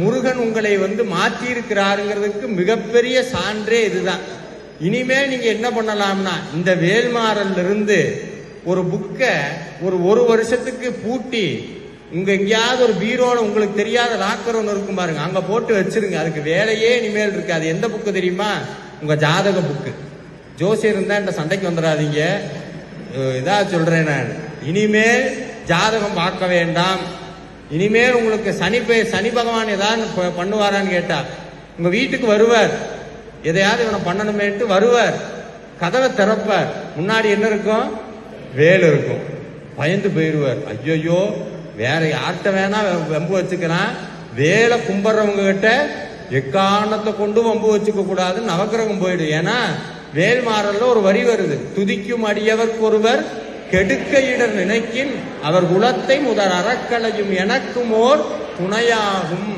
முருகன் உங்களை வந்து மாற்றியிருக்கிறாருங்கிறதுக்கு மிகப்பெரிய சான்றே இதுதான். இனிமேல் நீங்க என்ன பண்ணலாம்னா இந்த வேல்மாறல்ல இருந்து ஒரு புக்கை ஒரு ஒரு வருஷத்துக்கு பூட்டி உங்க எங்கேயாவது ஒரு பீரோல உங்களுக்கு தெரியாத லாக்கர் ஒன்று இருக்கும் பாருங்க அங்க போட்டு வச்சிருங்க. அதுக்கு வேலையே இனிமேல் இருக்காது. எந்த புக்கு தெரியுமா? உங்க ஜாதக புக்கு. ஜோசியர் இருந்தா இந்த சண்டைக்கு வந்துடாதீங்க. இதாக இதா சொல்றேன் நான். இனிமேல் ஜாதகம் பார்க்க வேண்டாம். இனிமேல் உங்களுக்கு சனி பே- சனி பகவான் ஏதாவது பண்ணுவாரான்னு கேட்டா உங்க வீட்டுக்கு வருவார். எதையாவது இவனை பண்ணணுமேட்டு வருவார். கதவை திறப்பார். முன்னாடி என்ன இருக்கும்? வேல் இருக்கும். பயந்து போயிடுவார். ஐயோ வேற யார்கிட்ட வேணா வெ- வம்பு வச்சுக்கிறான். வேலை கும்பிட்றவங்க கிட்ட எக்காரணத்தை கொண்டு வம்பு வச்சுக்க கூடாதுன்னு நவக்கிரகம் போயிடும். ஏன்னா வேல்மாறல்ல ஒரு வரி வருது. துதிக்கும் அடியவர்க்கு ஒருவர் கெடுக்கையிட நினைக்கின் அவர் குலத்தை முதல் அறக்கலையும் எனக்கும் ஓர் துணையாகும்.